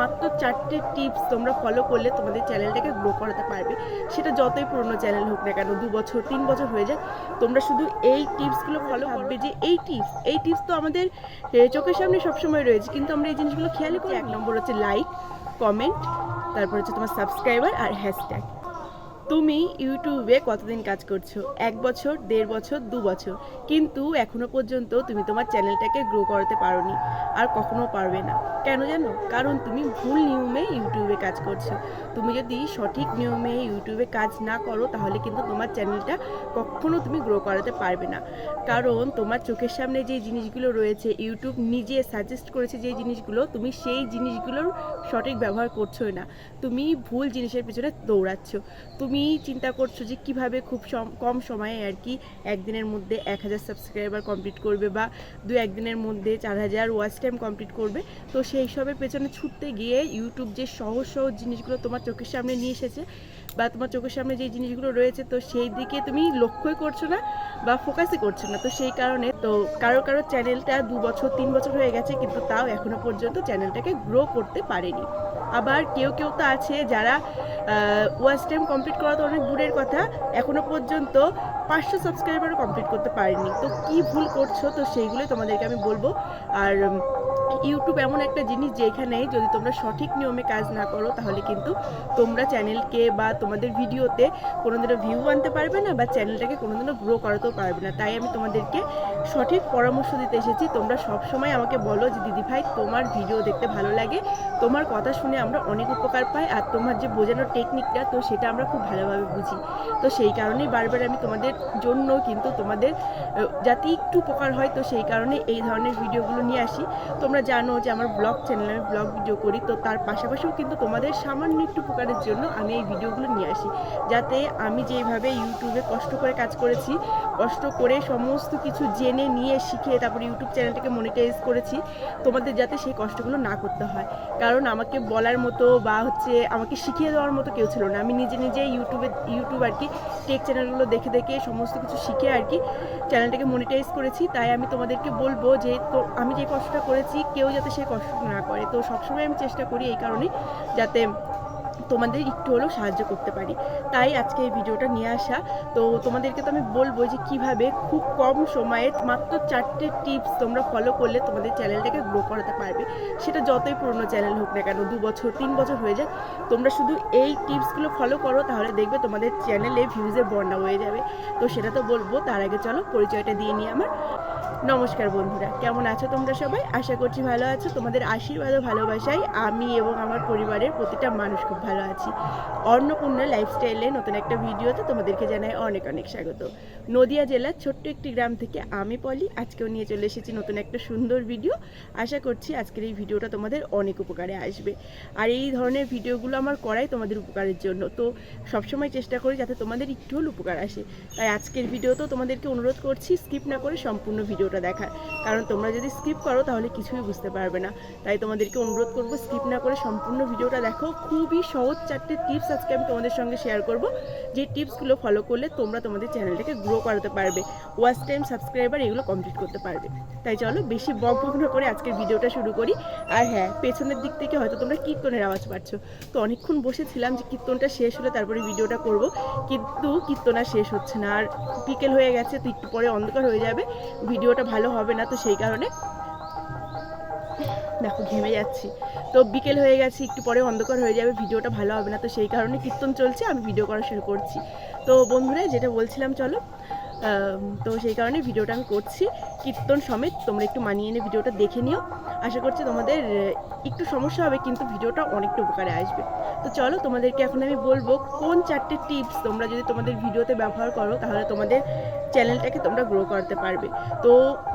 মাত্র চারটে টিপস তোমরা ফলো করলে তোমাদের চ্যানেলটাকে গ্রো করাতে পারবে। সেটা যতই পুরনো চ্যানেল হোক না কেন দু বছর তিন বছর হয়ে যায় তোমরা শুধু এই টিপসগুলো ফলো করবে যে এই টিপস এই টিপস তো আমাদের চোখের সামনে সবসময় রয়েছে কিন্তু আমরা এই জিনিসগুলো খেয়াল করি এক নম্বর হচ্ছে লাইক কমেন্ট তারপর হচ্ছে তোমার সাবস্ক্রাইবার আর হ্যাশট্যাগ তুমি ইউটিউবে কতদিন কাজ করছ? এক বছর, দেড় বছর, দু বছর। কিন্তু এখনও পর্যন্ত তুমি তোমার চ্যানেলটাকে গ্রো করাতে পারোনি আর কখনো পারবে না। কেন জানো? কারণ তুমি ভুল নিয়মে ইউটিউবে কাজ করছ। তুমি যদি সঠিক নিয়মে ইউটিউবে কাজ না করো, তাহলে কিন্তু তোমার চ্যানেলটা কখনো তুমি গ্রো করাতে পারবে না। কারণ তোমার চোখের সামনে যে জিনিসগুলো রয়েছে, ইউটিউব নিজে সাজেস্ট করেছে যে জিনিসগুলো, তুমি সেই জিনিসগুলোর সঠিক ব্যবহার করছোই না। তুমি ভুল জিনিসের পিছনে দৌড়াচ্ছ। তুমি চিন্তা করছ যে কীভাবে খুব কম সময়ে আর কি একদিনের মধ্যে এক হাজার সাবস্ক্রাইবার কমপ্লিট করবে বা দু, একদিনের মধ্যে চার হাজার ওয়াচ টাইম কমপ্লিট করবে, তো সেই সবের পেছনে ছুটতে গিয়ে ইউটিউব যে সহজ সহজ জিনিসগুলো তোমার চোখের সামনে নিয়ে এসেছে বা তোমার চোখের সামনে যে জিনিসগুলো রয়েছে, তো সেই দিকে তুমি লক্ষ্যই করছ না বা ফোকাসই করছ না। তো সেই কারণে তো কারও কারও চ্যানেলটা দু বছর, তিন বছর হয়ে গেছে, কিন্তু তাও এখনও পর্যন্ত চ্যানেলটাকে গ্রো করতে পারেনি। আবার কেউ কেউ তো আছে যারা ওয়াচ টাইম কমপ্লিট করা তো অনেক দূরের কথা, এখনও পর্যন্ত পাঁচশো সাবস্ক্রাইবারও কমপ্লিট করতে পারেনি। তো কি ভুল করছ? তো সেইগুলোই তোমাদেরকে আমি বলব। আর ইউটিউব এমন একটা জিনিস যেখানে যদি তোমরা সঠিক নিয়মে কাজ না করো, তাহলে কিন্তু তোমরা চ্যানেলকে বা তোমাদের ভিডিওতে কোনোদিনও ভিউ আনতে পারবে না বা চ্যানেলটাকে কোনোদিনও গ্রো করাতেও পারবে না। তাই আমি তোমাদেরকে সঠিক পরামর্শ দিতে এসেছি। তোমরা সবসময় আমাকে বলো যে, দিদি ভাই, তোমার ভিডিও দেখতে ভালো লাগে। তোমার কথা শুনে আমরা অনেক উপকার পাই আর তোমার যে বোঝানোর টেকনিকটা তো সেটা আমরা খুব ভালোভাবে বুঝি। তো সেই কারণেই বারবার আমি তোমাদের জন্য কিন্তু তোমাদের যাতে একটু উপকার হয়, তো সেই কারণে এই ধরনের ভিডিওগুলো নিয়ে আসি। তোমরা জানো যে আমার ব্লগ চ্যানেলে আমি ব্লগ ভিডিও করি, তো তার পাশাপাশিও কিন্তু তোমাদের সামান্য একটু উপকারের জন্য আমি এই ভিডিওগুলো নিয়ে আসি। যাতে আমি যেভাবে ইউটিউবে কষ্ট করে কাজ করেছি, কষ্ট করে সমস্ত কিছু জেনে নিয়ে শিখে তারপর ইউটিউব চ্যানেলটাকে মনিটাইজ করেছি, তোমাদের যাতে সেই কষ্টগুলো না করতে হয়। কারণ আমাকে বলার মতো বা হচ্ছে আমাকে শিখিয়ে দেওয়ার মতো কেউ ছিল না। আমি নিজে নিজে ইউটিউবে ইউটিউব আর কি টেক চ্যানেলগুলো দেখে দেখে সমস্ত কিছু শিখে আর কি চ্যানেলটাকে মনিটাইজ করেছি। তাই আমি তোমাদেরকে বলব যে তো আমি যে কষ্টটা করেছি কেউ যাতে সে কষ্ট না করে। তো সবসময় আমি চেষ্টা করি এই কারণে যাতে তোমাদের একটু হলেও সাহায্য করতে পারি। তাই আজকে এই ভিডিওটা নিয়ে আসা। তো তোমাদেরকে তো আমি বলব যে কীভাবে খুব কম সময়ে মাত্র চারটে টিপস তোমরা ফলো করলে তোমাদের চ্যানেলটাকে গ্রো করাতে পারবে। সেটা যতই পুরনো চ্যানেল হোক না কেন, দু বছর, তিন বছর হয়ে যায় তোমরা শুধু এই টিপসগুলো ফলো করো, তাহলে দেখবে তোমাদের চ্যানেলে ভিউজের বন্যা হয়ে যাবে। তো সেটা তো বলব, তার আগে চলো পরিচয়টা দিয়ে নিই আমার। নমস্কার বন্ধুরা, কেমন আছো তোমরা সবাই? আশা করছি ভালো আছো। তোমাদের আশীর্বাদ ভালোবাসায় আমি এবং আমার পরিবারের প্রতিটা মানুষ খুব ভালো আছি। অন্নপূর্ণা লাইফস্টাইলে নতুন একটা ভিডিওতে তোমাদেরকে জানাই অনেক অনেক স্বাগত। নদিয়া জেলার ছোট্ট একটি গ্রাম থেকে আমি পলি, আজকেও নিয়ে চলে এসেছি নতুন একটা সুন্দর ভিডিও। আশা করছি আজকের এই ভিডিওটা তোমাদের অনেক উপকারে আসবে। আর এই ধরনের ভিডিওগুলো আমার করাই তোমাদের উপকারের জন্য। তো সবসময় চেষ্টা করি যাতে তোমাদের একটু হলে উপকার আসে। তাই আজকের ভিডিওতেও তোমাদেরকে অনুরোধ করছি, স্কিপ না করে সম্পূর্ণ ভিডিওটা দেখার। কারণ তোমরা যদি স্কিপ করো, তাহলে কিছুই বুঝতে পারবে না। তাই তোমাদেরকে অনুরোধ করব স্কিপ না করে সম্পূর্ণ ভিডিওটা দেখো। খুবই সহজ চারটে টিপস আজকে আমি তোমাদের সঙ্গে শেয়ার করব। যে টিপসগুলো ফলো করলে তোমরা তোমাদের চ্যানেলটাকে গ্রো করাতে পারবে। ওয়াচ টাইম সাবস্ক্রাইবার এগুলো কমপ্লিট করতে পারবে। তাই চলো, বেশি বক না করে আজকের ভিডিওটা শুরু করি। আর হ্যাঁ পেছনের দিক থেকে হয়তো তোমরা কীর্তনের আওয়াজ পাচ্ছ। তো অনেকক্ষণ বসেছিলাম যে কীর্তনটা শেষ হলে তারপরে ভিডিওটা করব। কিন্তু কীর্তন আর শেষ হচ্ছে না। আর বিকেল হয়ে গেছে, তো একটু পরে অন্ধকার হয়ে যাবে। ভিডিওটা ভালো হবে না তো সেই কারণে। দেখো, ঘেমে যাচ্ছি। তো বিকেল হয়ে গেছে, একটু পরে অন্ধকার হয়ে যাবে, ভিডিওটা ভালো হবে না তো সেই কারণে কীর্তন চলছে, আমি ভিডিও করা শুরু করছি। তো বন্ধুরা, যেটা বলছিলাম, চলো তো সেই কারণে ভিডিওটা আমি করছি। কীর্তন সমেত তোমরা একটু মানিয়ে এনে ভিডিওটা দেখে নিও। আশা করছি তোমাদের একটু সমস্যা হবে, কিন্তু ভিডিওটা অনেকটা উপকারে আসবে। তো চলো তোমাদেরকে এখন আমি বলব কোন চারটে টিপস তোমরা যদি তোমাদের ভিডিওতে ব্যবহার করো, তাহলে তোমাদের চ্যানেলটাকে তোমরা গ্রো করতে পারবে। তো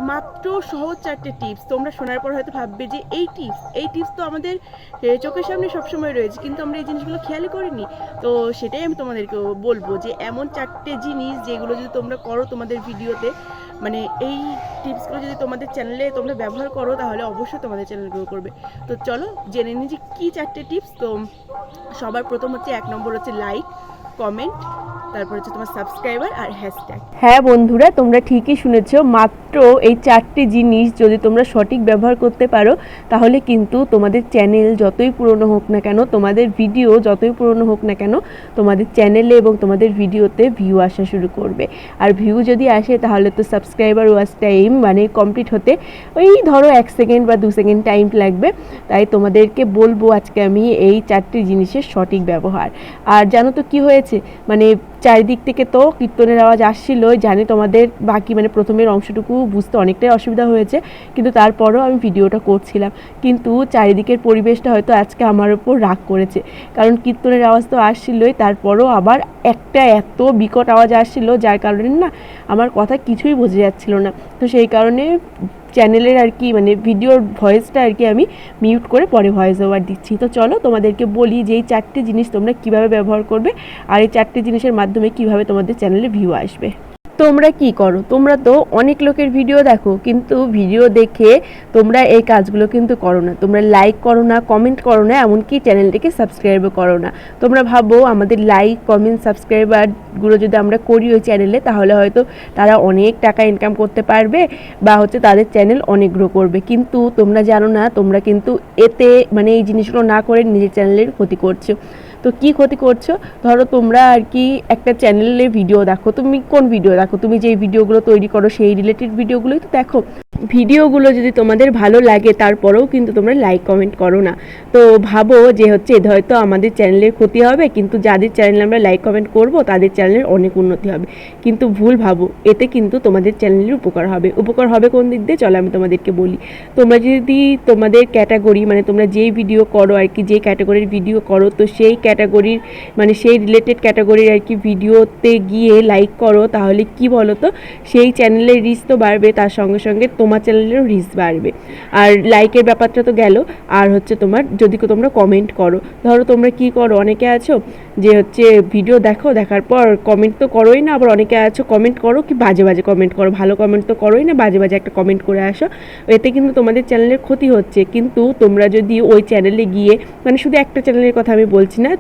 মাত্র সহজ চারটে টিপস, তোমরা শোনার পর হয়তো ভাববে যে এই টিপস এই টিপস তো আমাদের চোখের সামনে সবসময় রয়েছে, কিন্তু আমরা এই জিনিসগুলো খেয়ালই করিনি। তো সেটাই আমি তোমাদেরকে বলব যে এমন চারটে জিনিস যেগুলো যদি তোমরা করো তোমাদের ভিডিওতে মানে এই টিপসগুলো যদি তোমাদের চ্যানেলে তোমরা ব্যবহার করো, তাহলে অবশ্যই তোমাদের চ্যানেল গ্রো করবে। তো চলো জেনে নিই যে কী চারটে টিপস তো সবার প্রথম হচ্ছে এক নম্বর হচ্ছে লাইক কমেন্ট তারপর হচ্ছে তোমার সাবস্ক্রাইবার আর হ্যাশট্যাগ হ্যাঁ বন্ধুরা, তোমরা ঠিকই শুনেছ, মাত্র এই চারটি জিনিস যদি তোমরা সঠিক ব্যবহার করতে পারো, তাহলে কিন্তু তোমাদের চ্যানেল যতই পুরনো হোক না কেন, তোমাদের ভিডিও যতই পুরনো হোক না কেন, তোমাদের চ্যানেলে এবং তোমাদের ভিডিওতে ভিউ আসা শুরু করবে। আর ভিউ যদি আসে, তাহলে তো সাবস্ক্রাইবার ওয়াচ টাইম মানে কমপ্লিট হতে ওই ধরো এক সেকেন্ড বা দু সেকেন্ড টাইম লাগবে। তাই তোমাদেরকে বলব আজকে আমি এই চারটি জিনিসের সঠিক ব্যবহার। আর জানো তো কি হয়েছে? মানে চারিদিক থেকে তো কীর্তনের আওয়াজ আসছিল জানি তোমাদের বাকি মানে প্রথমের অংশটুকু বুঝতে অনেকটাই অসুবিধা হয়েছে, কিন্তু তারপরও আমি ভিডিওটা করছিলাম। কিন্তু চারিদিকের পরিবেশটা হয়তো আজকে আমার উপর রাগ করেছে, কারণ কীর্তনের আওয়াজ তো আসছিলই, তারপরও আবার একটা এত বিকট আওয়াজ আসছিল, যার কারণে না আমার কথা কিছুই বোঝা যাচ্ছিল না। তো সেই কারণে চ্যানেলের আর কি মানে ভিডিওর ভয়েসটা আর কি আমি মিউট করে পরে ভয়েস ওভার দিচ্ছি। তো চলো তোমাদেরকে বলি যে এই চারটে জিনিস তোমরা কীভাবে ব্যবহার করবে, আর এই চারটে জিনিসের মাধ্যমে কীভাবে তোমাদের চ্যানেলে ভিউ আসবে। তোমরা কি করো? তোমরা তো অনেক লোকের ভিডিও দেখো, কিন্তু ভিডিও দেখে তোমরা এই কাজগুলো কিন্তু করো না। তোমরা লাইক করো না কমেন্ট করো না, এমনকি চ্যানেলটিকে সাবস্ক্রাইবও করো না। তোমরা ভাবো আমাদের লাইক কমেন্ট সাবস্ক্রাইবারগুলো যদি আমরা করি ওই চ্যানেলে, তাহলে হয়তো তারা অনেক টাকা ইনকাম করতে পারবে বা হচ্ছে তাদের চ্যানেল অনেক গ্রো করবে। কিন্তু তোমরা জানো না, তোমরা কিন্তু এতে মানে এই জিনিসগুলো না করে নিজের চ্যানেলের ক্ষতি করছ। তো কি ক্ষতি করছ? ধরো তোমরা আর কি একটা চ্যানেলে ভিডিও দেখো, তুমি কোন ভিডিও দেখো? তুমি যে ভিডিওগুলো তৈরি করো, সেই রিলেটেড ভিডিওগুলোই তো দেখো। ভিডিওগুলো যদি তোমাদের ভালো লাগে, তারপরেও কিন্তু তোমরা লাইক কমেন্ট করো না। তো ভাবো যে হচ্ছে এতে হয়তো আমাদের চ্যানেলের ক্ষতি হবে, কিন্তু যাদের চ্যানেলে আমরা লাইক কমেন্ট করব, তাদের চ্যানেলের অনেক উন্নতি হবে। কিন্তু ভুল ভাবো, এতে কিন্তু তোমাদের চ্যানেলের উপকার হবে। উপকার হবে কোন দিক দিয়ে? চলো আমি তোমাদেরকে বলি। তোমরা যদি তোমাদের ক্যাটাগরি মানে তোমরা যেই ভিডিও করো আর কি, যে ক্যাটাগরির ভিডিও করো, তো সেই ক্যাটাগরির মানে সেই রিলেটেড ক্যাটাগরির আর কি ভিডিওতে গিয়ে লাইক করো। তাহলে কি বলো তো সেই চ্যানেলের রিচ তো বাড়বে, তার সঙ্গে সঙ্গে তোমার চ্যানেলেরও রিচ বাড়বে। আর লাইকের ব্যাপারটা তো গেল। আর হচ্ছে তোমার, যদি তোমরা কমেন্ট করো। ধরো তোমরা কি করো? অনেকে আছো যে হচ্ছে ভিডিও দেখো, দেখার পর কমেন্ট তো করোই না। আবার অনেকে আছো কমেন্ট করো কি বাজে বাজে কমেন্ট করো। ভালো কমেন্ট তো করোই না, বাজে বাজে একটা কমেন্ট করে আসো। এতে কিন্তু তোমাদের চ্যানেলের ক্ষতি হচ্ছে। কিন্তু তোমরা যদি ওই চ্যানেলে গিয়ে মানে শুধু একটা চ্যানেলের কথা আমি বলছি না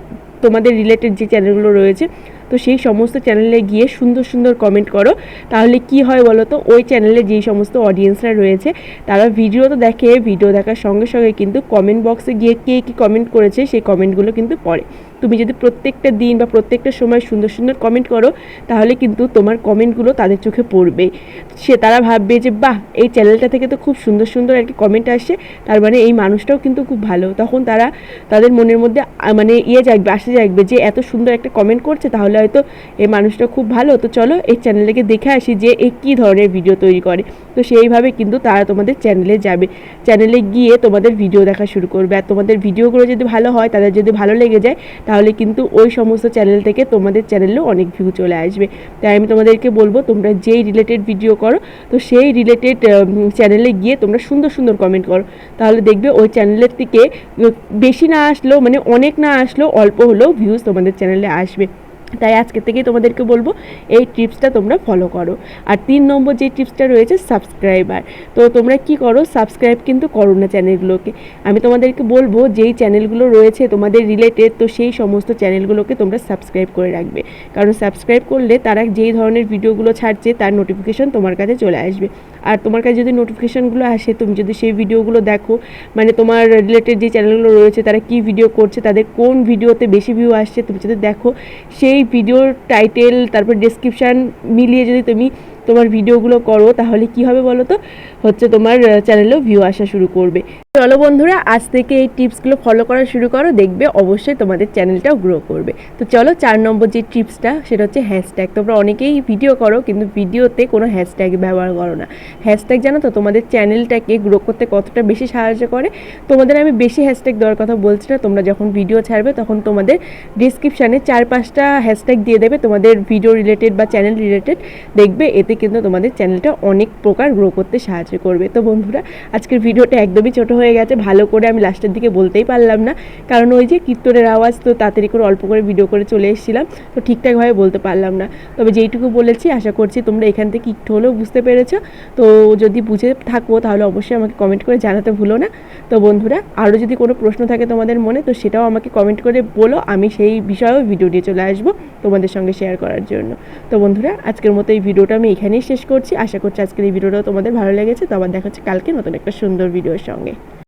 তোমাদের রিলেটেড যে চ্যানেলগুলো রয়েছে, তো সেই সমস্ত চ্যানেলে গিয়ে সুন্দর সুন্দর কমেন্ট করো। তাহলে কি হয় বলো তো ওই চ্যানেলে যেই সমস্ত অডিয়েন্সরা রয়েছে, তারা ভিডিও তো দেখে ভিডিও দেখার সঙ্গে সঙ্গে কিন্তু কমেন্ট বক্সে গিয়ে কে কী কমেন্ট করেছে, সেই কমেন্টগুলো কিন্তু পড়ে। তুমি যদি প্রত্যেকটা দিন বা প্রত্যেকটা সময় সুন্দর সুন্দর কমেন্ট করো, তাহলে কিন্তু তোমার কমেন্টগুলো তাদের চোখে পড়বে। সে তারা ভাববে যে, বাহ, এই চ্যানেলটা থেকে তো খুব সুন্দর সুন্দর আর কি কমেন্ট আসছে তার মানে এই মানুষটাও কিন্তু খুব ভালো। তখন তারা তাদের মনের মধ্যে মানে ইয়ে জাগবে আসে জাগবে যে, এত সুন্দর একটা কমেন্ট করছে, তাহলে হয়তো এই মানুষটা খুব ভালো। তো চলো এই চ্যানেলটাকে দেখে আসি যে, এ কী ধরনের ভিডিও তৈরি করে। তো সেইভাবে কিন্তু তারা তোমাদের চ্যানেলে যাবে। চ্যানেলে গিয়ে তোমাদের ভিডিও দেখা শুরু করবে। আর তোমাদের ভিডিওগুলো যদি ভালো হয়, তাদের যদি ভালো লেগে যায় তাহলে কিন্তু ওই সমস্ত চ্যানেল থেকে তোমাদের চ্যানেলেও অনেক ভিউ চলে আসবে। তাই আমি তোমাদেরকে বলব, তোমরা যেই রিলেটেড ভিডিও করো, তো সেই রিলেটেড চ্যানেলে গিয়ে তোমরা সুন্দর সুন্দর কমেন্ট করো। তাহলে দেখবে ওই চ্যানেলের থেকে বেশি না আসলেও মানে অনেক না আসলেও অল্প হলেও ভিউজ তোমাদের চ্যানেলে আসবে। তাই আজকে থেকেই তোমাদেরকে বলব, এই টিপসটা তোমরা ফলো করো। আর তিন নম্বর যে টিপসটা রয়েছে সাবস্ক্রাইবার তো তোমরা কি করো সাবস্ক্রাইব কিন্তু করো না চ্যানেলগুলোকে আমি তোমাদেরকে বলব, যেই চ্যানেলগুলো রয়েছে তোমাদের রিলেটেড তো সেই সমস্ত চ্যানেলগুলোকে তোমরা সাবস্ক্রাইব করে রাখবে। কারণ সাবস্ক্রাইব করলে তারা যেই ধরনের ভিডিওগুলো ছাড়ছে, তার নোটিফিকেশন তোমার কাছে চলে আসবে। আর তোমার কাছে যদি নোটিফিকেশানগুলো আসে, তুমি যদি সেই ভিডিওগুলো দেখো মানে তোমার রিলেটেড যে চ্যানেলগুলো রয়েছে, তারা কি ভিডিও করছে, তাদের কোন ভিডিওতে বেশি ভিউ আসছে, তুমি যদি দেখো, সেই ভিডিওর টাইটেল তারপর ডেসক্রিপশান মিলিয়ে যদি তুমি তোমার ভিডিওগুলো করো, তাহলে কি হবে বলো তো? হচ্ছে তোমার চ্যানেলেও ভিউ আসা শুরু করবে। চলো বন্ধুরা, আজ থেকে এই টিপসগুলো ফলো করা শুরু করো, দেখবে অবশ্যই তোমাদের চ্যানেলটাও গ্রো করবে। তো চলো, চার নম্বর যে টিপসটা সেটা হচ্ছে হ্যাশট্যাগ তোমরা অনেকেই ভিডিও করো, কিন্তু ভিডিওতে কোনো হ্যাশট্যাগ ব্যবহার করো না। হ্যাশট্যাগ জানো তো, তোমাদের চ্যানেলটাকে গ্রো করতে কতটা বেশি সাহায্য করে? তোমাদের আমি বেশি হ্যাশট্যাগ দেওয়ার কথা বলছি না, তোমরা যখন ভিডিও ছাড়বে, তখন তোমাদের ডিসক্রিপশানে চার পাঁচটা হ্যাশট্যাগ দিয়ে দেবে, তোমাদের ভিডিও রিলেটেড বা চ্যানেল রিলেটেড দেখবে, এতে কিন্তু তোমাদের চ্যানেলটা অনেক প্রকার গ্রো করতে সাহায্য করবে। তো বন্ধুরা, আজকের ভিডিওটা একদমই ছোট হয়ে গেছে, ভালো করে আমি লাস্টের দিকে বলতেই পারলাম না। কারণ ওই যে কীর্তনের আওয়াজ, তো তাড়াতাড়ি করে অল্প করে ভিডিও করে চলে এসেছিলাম, তো ঠিকঠাকভাবে বলতে পারলাম না। তবে যেইটুকু বলেছি, আশা করছি তোমরা এখান থেকে একটু হলেও বুঝতে পেরেছ। তো যদি বুঝে থাকো, তাহলে অবশ্যই আমাকে কমেন্ট করে জানাতে ভুলো না। তো বন্ধুরা, আরও যদি কোনো প্রশ্ন থাকে তোমাদের মনে, তো সেটাও আমাকে কমেন্ট করে বলো, আমি সেই বিষয়েও ভিডিও নিয়ে চলে আসব তোমাদের সঙ্গে শেয়ার করার জন্য। তো বন্ধুরা, আজকের মতো এই ভিডিওটা আমি এখানেই শেষ করছি। আশা করছি আজকের এই ভিডিওটাও তোমাদের ভালো লেগেছে। তো আবার দেখা হচ্ছে কালকে নতুন একটা সুন্দর ভিডিওর সঙ্গে।